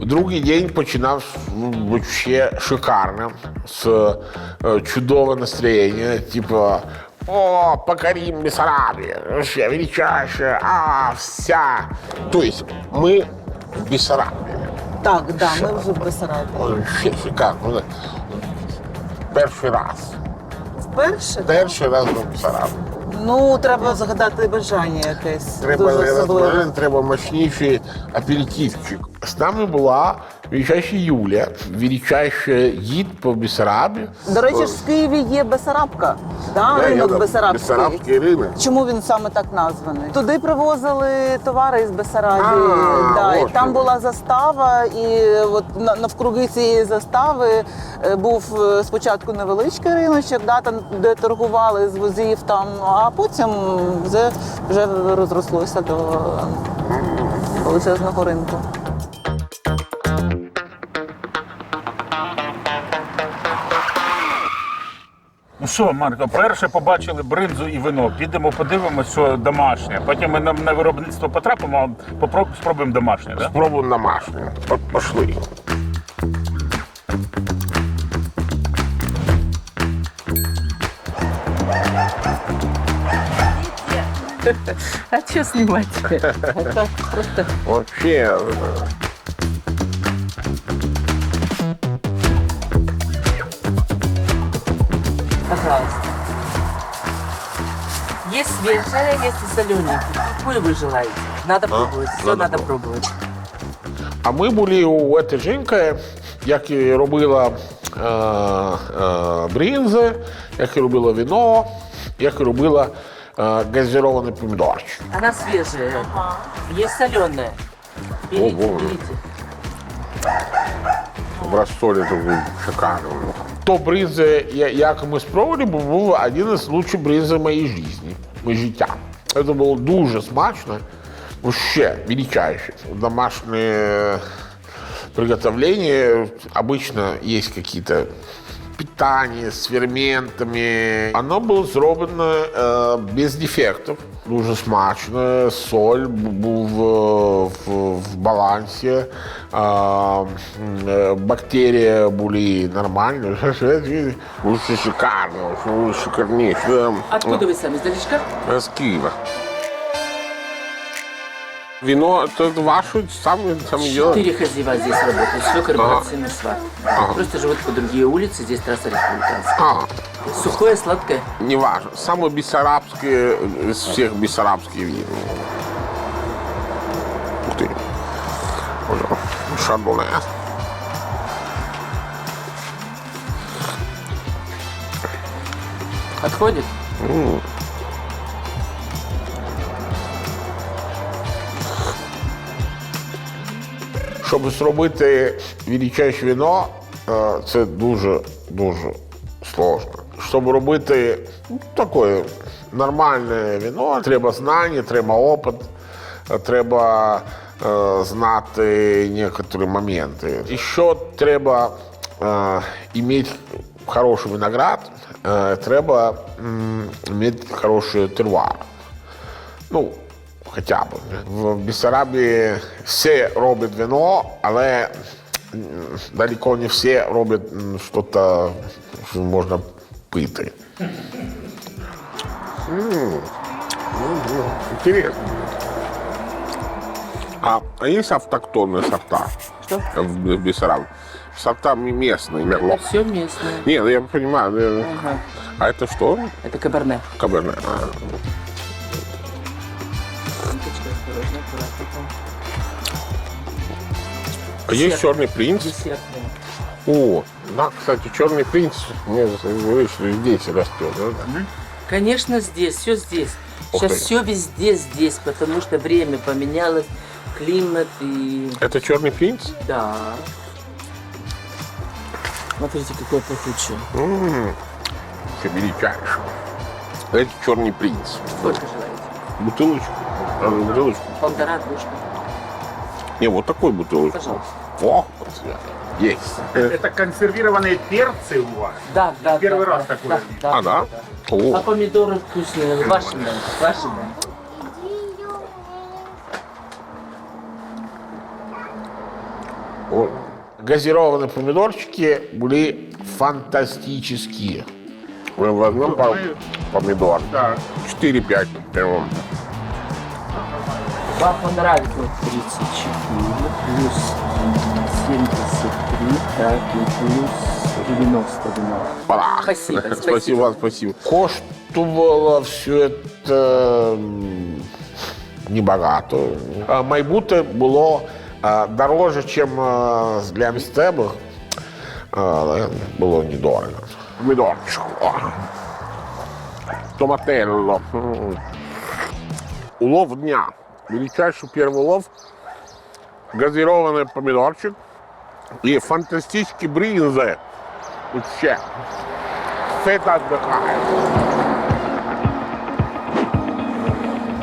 Другий день починав ну, ще шикарно, з е, чудове настроєння, типу, о, покорим Бессарабию, вообще величайшая, а, вся. То есть мы в Бессарабии. Так, да, ми вже в Бесарабі. Вообще шикарно. Перший раз. Вперше? Перший раз в Бессарабії. Ну, треба загадати бажання якесь. Треба, дуже особливе. треба мощніший аперитивчик. З нами була величайша Юля, величайший гід по Бессарабі. До речі, ж в Києві є Бесарабка, да? ринок Бесарабський. Бессарабський ринок. Чому він саме так названий? Туди привозили товари із Бесарабії. А, да, і там була застава, і от на- навкруги цієї застави е, був е, спочатку невеличкий риночок, да, там, де торгували з возів, там, а потім вже, вже розрослося до величезного ринку. Що, Марко, перше побачили бринзу і вино. Підемо подивимося, що домашнє. Потім ми на, на виробництво потрапимо, а попро- спробуємо домашнє, так? Спробуємо домашнє. От Пошли. А що знімати? Так, просто Вообще, э, Пожалуйста. Есть свежая, есть и солененькая. Какую вы желаете? Надо пробовать. Все надо надо, пробовать. А ми були у цієї жінки, як і робила е, е, бринзи, як і робила вино, як і робила е, газірований помідорчик. Она свежая. Есть соленая. Берите, Ого. берите. В Ростові такий шикарний. То бринзи, я- як ми спробували, бо був один із лучших бринзів моєї житті, моєї життя. Це було дуже смачно, вообще величайше. Домашнее приготовление обычно есть какие-то питание с ферментами. Оно було зроблено е, без дефектів. Дуже смачно, соль був е, в, в балансі, а, е, бактерії були нормальні. все шикарно, шикарніше. Откуда ви самі Издалечка? З Києва. Вино це ваше саме діло? Четыре хозяева здесь работают. Свекор, Ага. брат, сын и сват. Просто живут по другие улицы. Здесь трасса республиканская. А, Сухое, сладкое. не важно. Самое бессарабское из всех бессарабских вин. Ух ты. Шардоне. Отходит? Щоб зробити величайше вино, це дуже дуже сложно. Щоб робити ну, таке нормальне вино, треба знання, треба опит, е, треба е, знати некоторі моменти. І що треба е, мати хороший виноград, е, треба мати хороший тервар. Ну, хоча б. В Бессарабії всі роблять вино, але м, далеко не всі роблять м, щось, що можна пити. М, ну, Интересно. А, а есть автохтонные сорта Что? в Бессарабии? Сорта м- местные, мерло. Все местное. Нет, я понимаю. э, Ага. А это что? Это каберне. Каберне. А, А есть черный принц? О, да, кстати, черный принц, мне говорит, что здесь растет, да? Конечно, здесь, все здесь. Ух Сейчас ты. все везде здесь, потому что время поменялось, климат и... Это черный принц? Да. Смотрите, какой пахучий. М-м, величайший. Это черный принц. Сколько желаете? Бутылочку. А, бутылочку. Полтора кружка. Не, вот такой бутылочку. Пожалуйста. О, вот, есть. Э, Це консервіровані перці у вас. Да, да, Первый да, раз да, такое да, А, да? А О, помидоры вкусные, ваши, да, ваши, да. Вот. Газированные помидорчики были фантастические. Мы возьмем пару помидор. Так. 4-5 прям. Вам понравится 34 плюс 73, так, и плюс 92. Пора. Спасибо, спасибо. спасибо, спасибо. Коштувало все это м, небагато. А Майбуте було а, дороже, ніж для місцевих. Але було недорого. Помідорчик. О. Томателло. М. Улов дня. величайший первый лов, газированный помидорчик и фантастические бринзы. Вообще, все это отдыхает.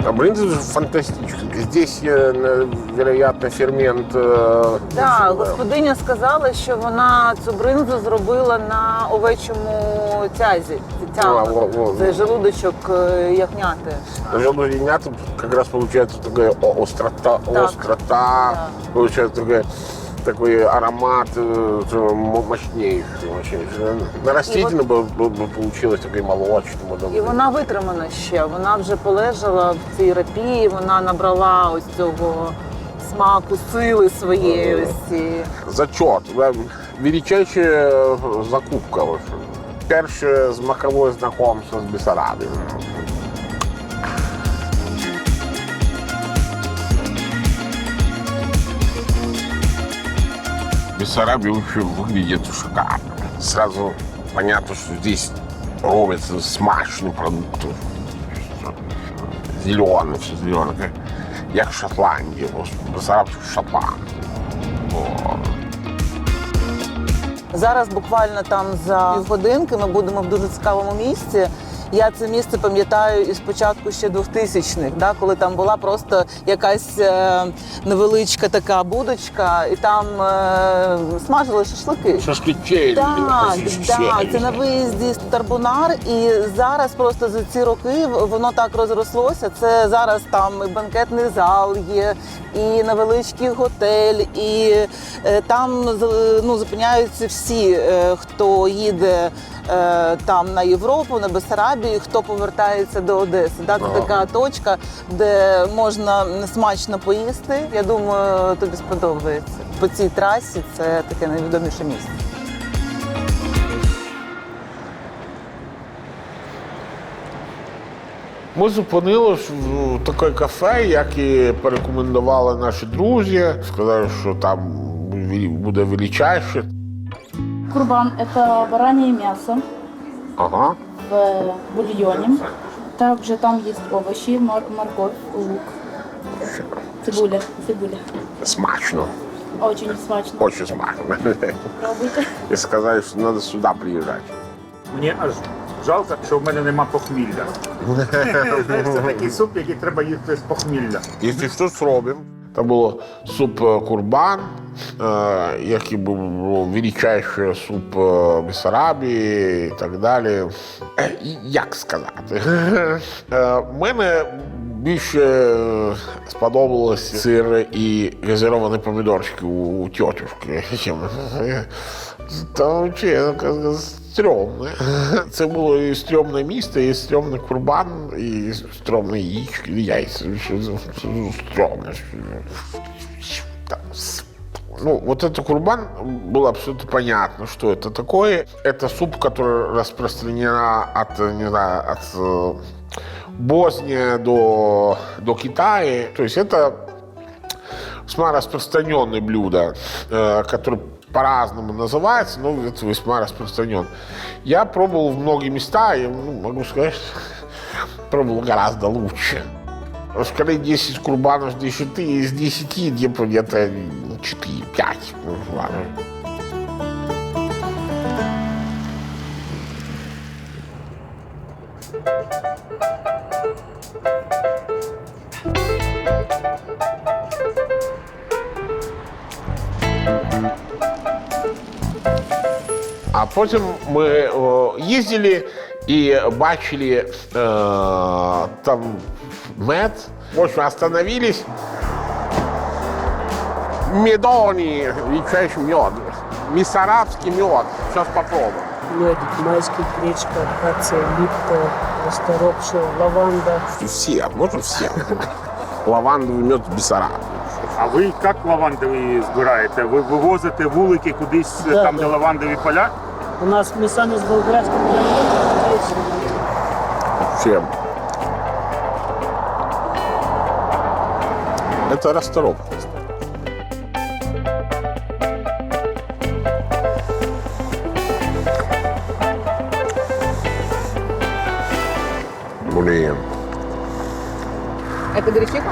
А брынза же фантастическая. Здесь, э, вероятно, фермент... э, Так, э, господиня сказала, що вона цю бринзу зробила на овечому тязі. А, во- во- Це желудочок е, ягняти. Желудок ягнят как раз получается такая о- острота, Так. острота, Да. получается такая, такой аромат э, м- мощнейший. очень. На растительном бы, бы- бы получилось такой молочным. вот, І вона витримана ще. Вона вже полежала в цій рапії, вона набрала ось цього смаку, сили своєї. Ось цієї. Зачет. Да, Величайшая э, закупка. в общем. Перше смаковое знакомство с Бессарабией. Бессарабия вообще выглядит шикарно. Сразу понятно, что здесь ровится смачный продукт. Зеленый, все зеленое. Как, як Шотландия. Бессараб Шотланд. Зараз буквально там за півгодинки ми будемо в дуже цікавому місці. Я це місце пам'ятаю із початку ще 2000-х, да, коли там була просто якась е, невеличка така будочка, і там е, смажили шашлики. Шашличей. Так, так, це на виїзді з Тарбунар, і зараз просто за ці роки воно так розрослося. Це зараз там і банкетний зал є, і невеличкий готель, і е, там ну, зупиняються всі, е, хто їде там на Європу, на Бессарабію, хто повертається до Одеси. Да? Це Ага. така точка, де можна смачно поїсти. Я думаю, тобі сподобається. По цій трасі це таке найвідоміше місце. Ми зупинились в таке кафе, як і порекомендували наші друзі. Сказали, що там буде величайше. Курбан – это баранье мясо Ага. в бульоне. Также там есть овощи, мор- морковь, лук, цибуля, цибуля. Смачно. Очень смачно. Очень смачно. Пробуйте. І сказали, що треба сюди приїжджати. Мені аж жалко, що в мене нема похмілля. Це такий суп, який треба їсти з похмілля. Якщо що зробимо. Там було суп курбан, е, який був величайший суп е, Бессарабії і так далі. Е, Як сказати? Мене більше сподобалось сир і газировані помідорчики у, у тьотюшки. Там чесно, стрьомне. Це було і стрьомне місто, і стрьомний курбан, і стрьомне яєчко, і яйця. Що за- що за Стрьомне. Там, с- Ну, вот это курбан было абсолютно понятно, что это такое. Это суп, который распространена от, не знаю, от э, Боснии до, до Китая. То есть это весьма распространенное блюдо, э, которое по-разному называется, но это весьма распространен. Я пробовал в многие места, и ну, могу сказать, пробовал гораздо лучше. Скорее 10 курбанов 10, из 10 где-то где-то 4, 5. ну, ладно. А потім ми о, їздили і бачили е, там мед. В общем, остановились. медоний, величайший мед. Миссарабский мед. Сейчас попробуем. Медик, майский, гречка, акация, липта, расторопша, лаванда. Все, можно все. Лавандовый мед Бессараб. А ви як лавандові збираєте? Ви вивозите вулики кудись Да, там, да. де лавандові поля? У нас мы сами с Болградского района. Всем. Это расторопка. Блин. Это гречиха?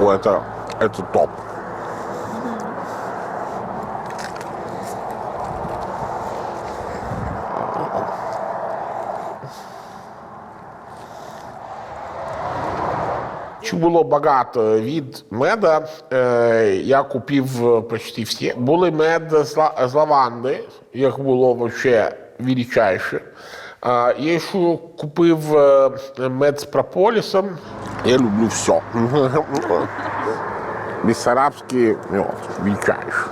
О, это, это топ. Було багато від меда, е, я купив е, почти всі. Були мед з, лаванди, їх було вообще величайше. Я ще купив е, мед з прополісом. Я люблю все. Бессарабский величайший.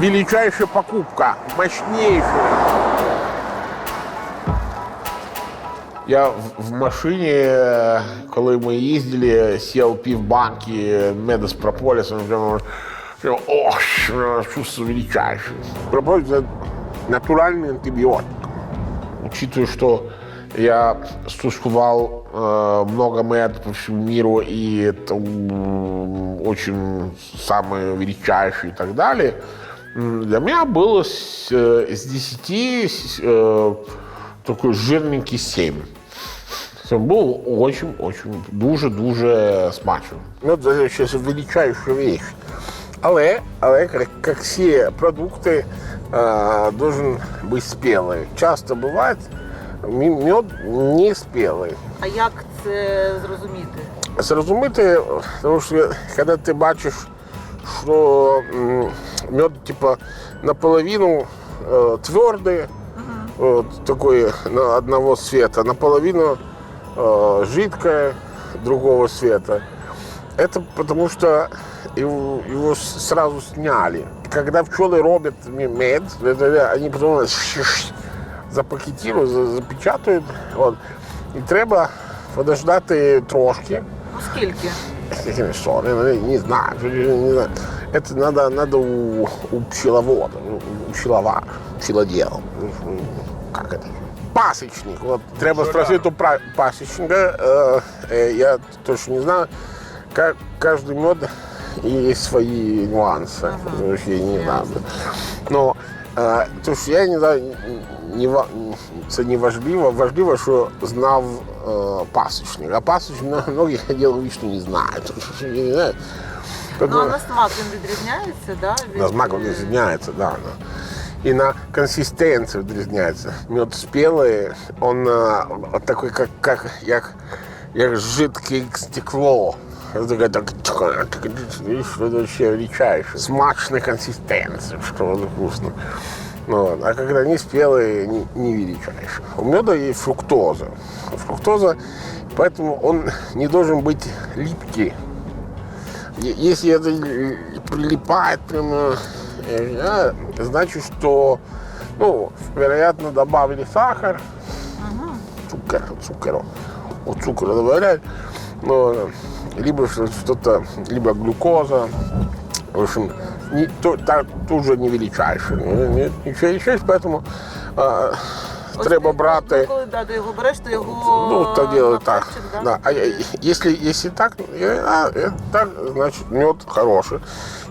Величайшая покупка, мощнейшая. Я в, в машині, е, коли ми їздили, сів пів банки меда з прополісом, прямо, прямо ох, прямо чувство величайшее. Прополіс – це натуральний антибіотик. Учитывая, что я стушковал э, много мед по всему миру, и это м, очень самые величайшие и так далее, м, для меня было с, э, с 10 с- э, такой жирненький 7. Це був очень-очень дуже-дуже смачно. Ну, це ще величайша річ. Але, але як, всі продукти, е, должен бути спілий. Часто буває, мед не спілий. А як це зрозуміти? Зрозуміти, тому що коли ти бачиш, що мед типа наполовину э, твердый, вот, такой на одного цвета, наполовину э, жидкое другого цвета. Это потому что его, его сразу сняли. Когда пчелы робят мед, это они потом запакетируют, за- запечатают. Вот. І треба подождати трошки. Ну скільки? Какими что? Не, не знаю, не знаю. Это надо, надо у, у пчеловода, ну, у пчелова, пчелодела. Ну, Как это? Пасечник. Вот треба спросить у пра- пасечника. Э, э, я точно не знаю. Как, каждый мед есть свои нюансы. Вообще не надо. Но е, то що я не знаю, не, ва- це не важливо. Важливо, що знав е, пасічник. А пасічник многих діл що не знають. Тому що я не знаю. Ну Тобто- а на смак він відрізняється, да? від- на смак он відрізняється, да, да. И на консистенцию відрізняється. Мед спелый, он а, вот такой, как, как, як, як жидкое стекло. Это такое, так, видишь, это вообще величайшее. Смачная консистенция, что вот вкусно. Ну, вот. А когда не спелые, не, не величайшие. У меда есть фруктоза. Фруктоза, поэтому он не должен быть липкий. Е- Если это л- прилипает прямо, э, э, значит, что, ну, вероятно, добавили сахар, цукор, цукор, вот цукор добавляют, но, либо что- что-то, либо глюкоза, в общем, не, то, та- тоже не величайшее, не, не, не величайшее, поэтому э, Ось треба ти, брати. Коли да, ти його береш, то його Ну, делают на так. пальчик, да? Да. А я- если, если так, э, а, э, так, значит, мед хороший.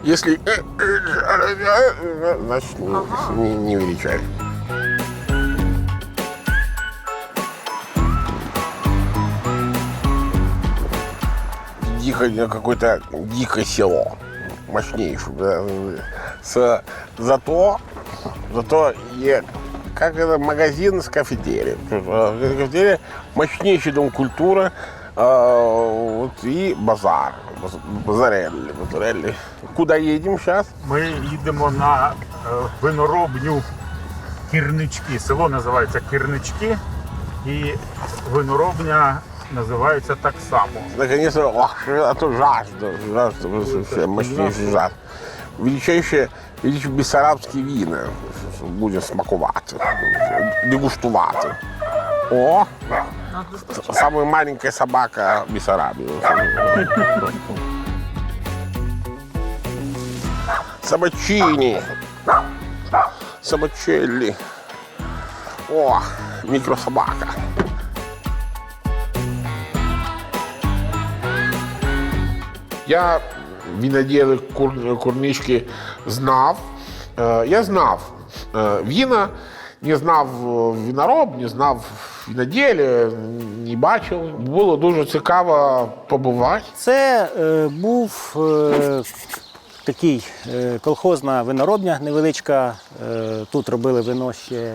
Если э, э, э, э, значит, не, не, не величай. Дико, какое-то дикое село. Мощнейшее. да. С, зато, зато е- как это магазин с кафетерием. Э, Кафетерия мощнейший дом культуры. э, вот, и базар. Баз- Базарелли, базарелли. Куда едем сейчас? Ми їдемо на е, виноробню Кірнички. Село називається Кірнички. І виноробня називається так само. Наконец-то, ох, а то жажда, жажда, вообще мощнейший жар. Величайшие, величайшие бессарабские вина будем смаковать, дегуштувати. О, самая маленькая собака Бессарабии. Собачини, собачелли. О, микрособака. Я кур, курнички знав. Е, я знав е, віна, не знав е, вінороб, не знав виноділі, не бачив. Було дуже цікаво побувати. Це е, був е, такий е, колхозна виноробня невеличка. Е, тут робили вино ще,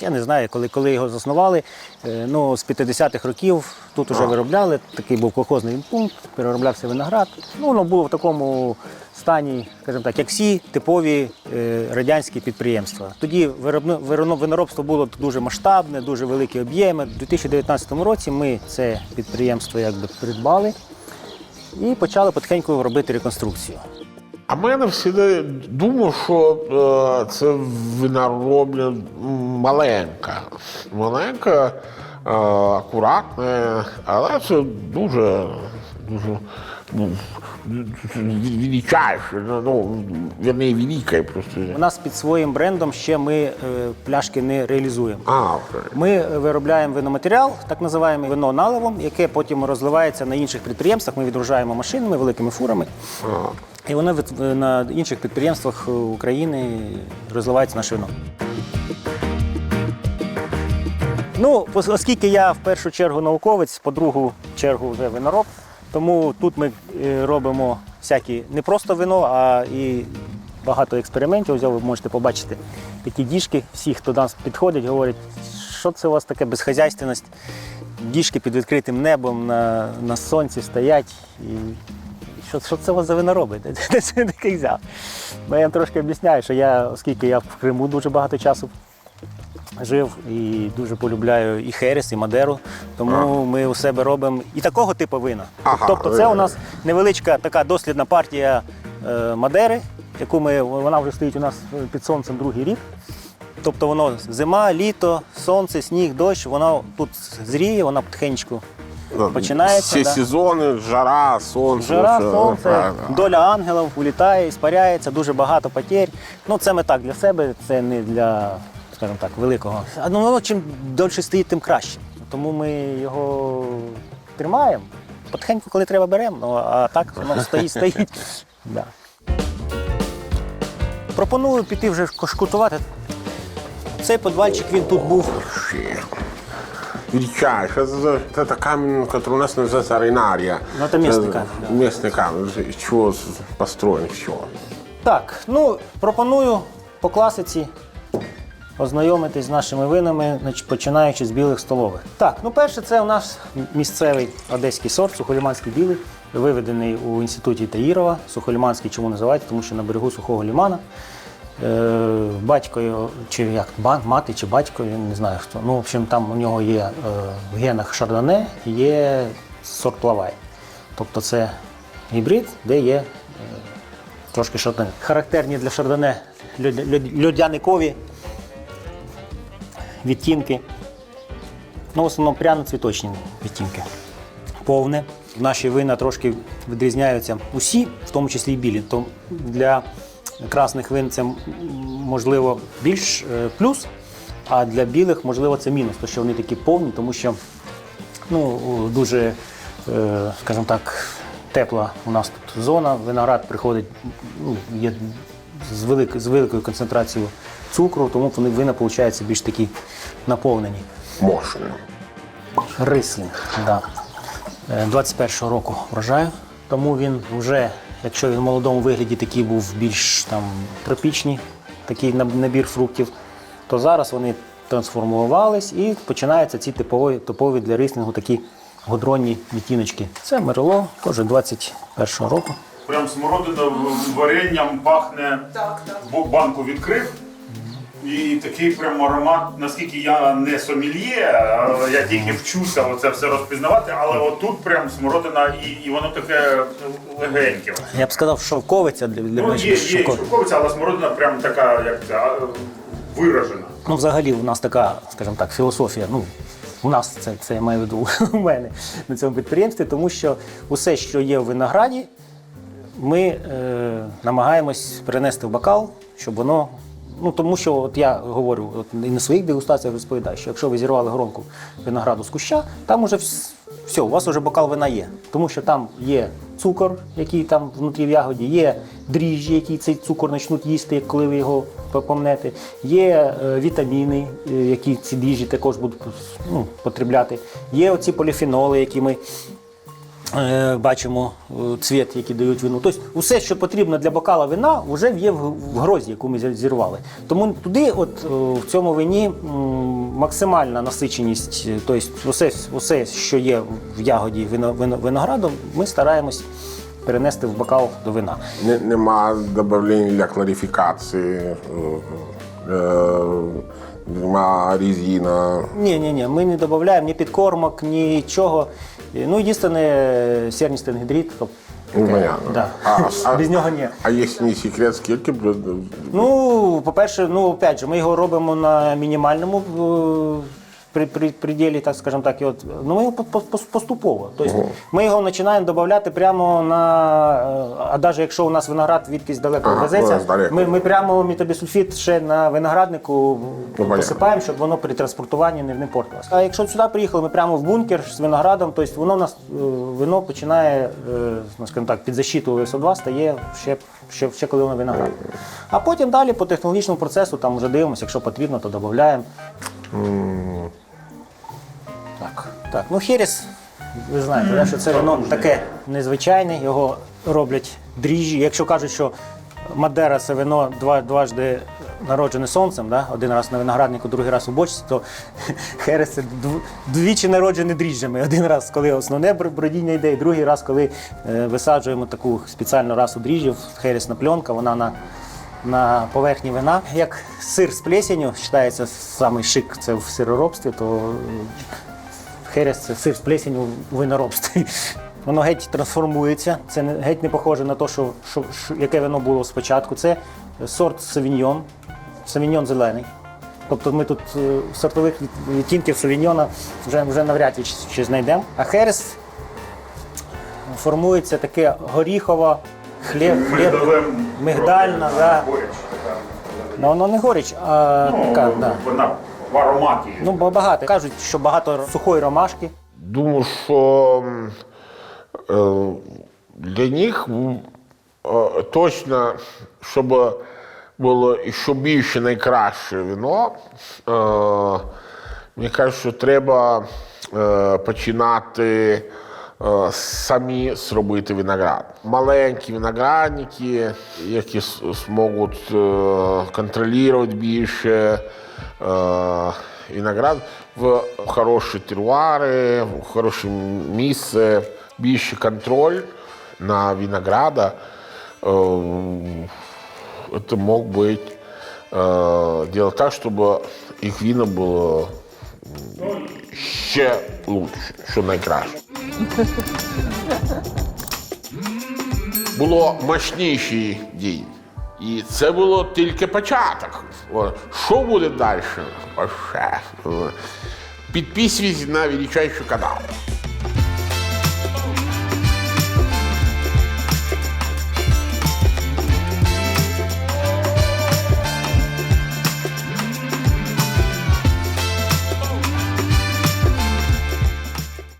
я не знаю, коли, коли його заснували. Е, ну, з 50-х років тут вже виробляли. Такий був колхозний пункт, перероблявся виноград. Ну, воно було в такому стані, скажімо так, як всі типові радянські підприємства. Тоді виноробство було дуже масштабне, дуже великі об'єми. У 2019 році ми це підприємство якби придбали і почали потихеньку робити реконструкцію. А мене завжди думав, що е, це виноробля маленька. Маленька, е, акуратна, але це дуже, дуже ну, величайше, ну, вірніше, велике просто. У нас під своїм брендом ще ми е, пляшки не реалізуємо. А, окей. Ми виробляємо виноматеріал, так називаємо вино наливом, яке потім розливається на інших підприємствах. Ми відгружаємо машинами, великими фурами. І воно на інших підприємствах України розливається наше вино. Ну, оскільки я в першу чергу науковець, по другу чергу вже винороб, тому тут ми е, робимо всякі не просто вино, а і багато експериментів. Ось ви можете побачити такі діжки. Всі, хто до нас підходять, говорять, що це у вас таке безхазяйственність. Діжки під відкритим небом на, на сонці стоять. І що, що це у вас за винороби? Де, де це такий взяв? Ну, я їм трошки об'ясняю, що я, оскільки я в Криму дуже багато часу жив і дуже полюбляю і Херес, і Мадеру. Тому ми у себе робимо і такого типу вина. Ага, тобто це у нас невеличка така дослідна партія е, Мадери, яку ми, вона вже стоїть у нас під сонцем другий рік. Тобто воно зима, літо, сонце, сніг, дощ, воно тут зріє, вона потихеньку починається. Всі да. сезони, жара, сонце. Жара, все. сонце, так. доля ангелів улітає, іспаряється, дуже багато потерь. Ну, це ми так для себе, це не для, скажімо так, великого. Ну, чим довше стоїть, тим краще. Тому ми його тримаємо. Потихеньку, коли треба, беремо, ну, а так воно стоїть, стоїть. Да. Пропоную піти вже шкутувати. Цей подвальчик він тут був Вообще. Величайше. Это, это камень, который у нас называется аренария. Ну, это местный камень, да. Местный камень. Из чего построен, из чего? Так, ну пропоную по класиці ознайомитись з нашими винами, значить, починаючи з білих столових. Так, ну перше, це у нас місцевий одеський сорт, сухоліманський білий, виведений у інституті Таїрова. Сухоліманський чому називають? Тому що на берегу сухого лімана. Е, батько його, чи як мати, чи батько, я не знаю хто. Ну, в общем, там у нього є е, в генах шардоне є сорт лавай. Тобто це гібрид, де є трошки шардоне. Характерні для шардоне льод- льод- льодяникові відтінки. Ну, в основному пряно-цвіточні відтінки. Повне. Наші вина трошки відрізняються усі, в тому числі і білі. То для красних вин це можливо більш е, плюс, а для білих, можливо, це мінус, тому що вони такі повні, тому що ну, дуже, е, скажімо так, тепла у нас тут зона. Виноград приходить, ну, є з, велик, з великою концентрацією цукру, тому вони вина, виходять, більш такі наповнені. Мощно. Рислінг, да. Е, 21-го року врожаю. Тому він вже, якщо він в молодому вигляді такий був більш там тропічний, такий набір фруктів, то зараз вони трансформувались і починаються ці типові, типові для рислінгу такі годронні відтіночки. Це Мерло, теж 21-го року. Прям смородина варенням пахне. Так, так. Банку відкрив. І такий прям аромат, наскільки я не сомельє, я тільки вчуся оце все розпізнавати, але отут прям смородина і, і воно таке легеньке. Я б сказав, шовковиця для, для Ну, мене є, є шовко- шовковиця, але смородина прям така, як це, а, виражена. Ну, взагалі, у нас така, скажімо так, філософія. Ну, у нас це, це я маю в виду у мене на цьому підприємстві, тому що усе, що є в винограді, ми е, намагаємось перенести в бокал, щоб воно. Ну, тому що от я говорю, от і на своїх дегустаціях розповідаю, що якщо ви зірвали гронку винограду з куща, там уже все, у вас вже бокал вина є. Тому що там є цукор, який там внутрі в ягоді, є дріжджі, які цей цукор почнуть їсти, коли ви його по- помнете, є е, вітаміни, е, які ці дріжджі також будуть ну, потребляти, є оці поліфеноли, які ми бачимо е, цвіт, який дають вину. Тобто, усе, що потрібно для бокала вина, вже є в, грозі, яку ми зірвали. Тому туди, от е, в цьому вині, максимальна насиченість, е, тобто усе, усе, що є в ягоді вино, вино, винограду, ми стараємось перенести в бокал до вина. Не, нема додавлень для кларифікації, е, е, нема резина. Ні, ні, ні, ми не додаємо ні підкормок, нічого. Ну, единственное, серністий гідрид, тобто Ну, понятно. Да. А, а, без нього ні. а якщо не секрет, скільки б- Ну, по-перше, ну опять же, ми його робимо на мінімальному е, при, при, приділі, так скажемо так, і от, ну ми його по- по- поступово. Тобто ми його починаємо додавати прямо на. е, А навіть якщо у нас виноград відкись далеко Ага, везеться, ну, ми, ми прямо метабісульфіт ще на винограднику понятно. посипаємо, щоб воно при транспортуванні не, не портилося. А якщо сюди приїхали, ми прямо в бункер з виноградом, тобто воно у нас е, вино починає, е, ну, скажімо так, під защиту СО2 стає ще, ще, ще коли воно виноград. А потім далі по технологічному процесу там вже дивимося, якщо потрібно, то додаємо. Так, так. Ну, херес, ви знаєте, да, що це вино таке незвичайне, його роблять дріжджі. Якщо кажуть, що Мадера це вино два, дважди народжене сонцем, да? один раз на винограднику, другий раз у бочці, то херес це дв- двічі народжене дріжджами. Один раз, коли основне бр- бродіння йде, і другий раз, коли е, висаджуємо таку спеціальну расу дріжджів, хересна пленка, вона на на поверхні вина. Як сир з плесенью, вважається самий шик це в сироробстві, то е, херес це сир з плесенью у виноробстві. Воно геть трансформується. Це геть не похоже на те, що, що, що, яке воно було спочатку. Це сорт савіньйон, савіньйон зелений. Тобто ми тут е, сортових відтінків савіньйона вже, вже навряд чи, чи знайдемо. А херес формується таке горіхово, хліб, хліб мигдальна, да. Ну, воно не горіч, а така, да. В ароматі. Ну, бо багато. Кажуть, що багато сухої ромашки. Думаю, що е, для них е, точно, щоб було ще більше найкраще вино, е, мені кажуть, що треба е, починати е, самі зробити виноград. Маленькі виноградники, які зможуть е, контролювати більше виноград в хороші теруари, в хороше місце, більше контроль на винограда. Е, это мог быть э, делать так, чтобы их вино было м, ще лучше, що найкраще. Було мощніший день. І це було тільки початок. Що буде далі? Підписуйтесь на величайший канал.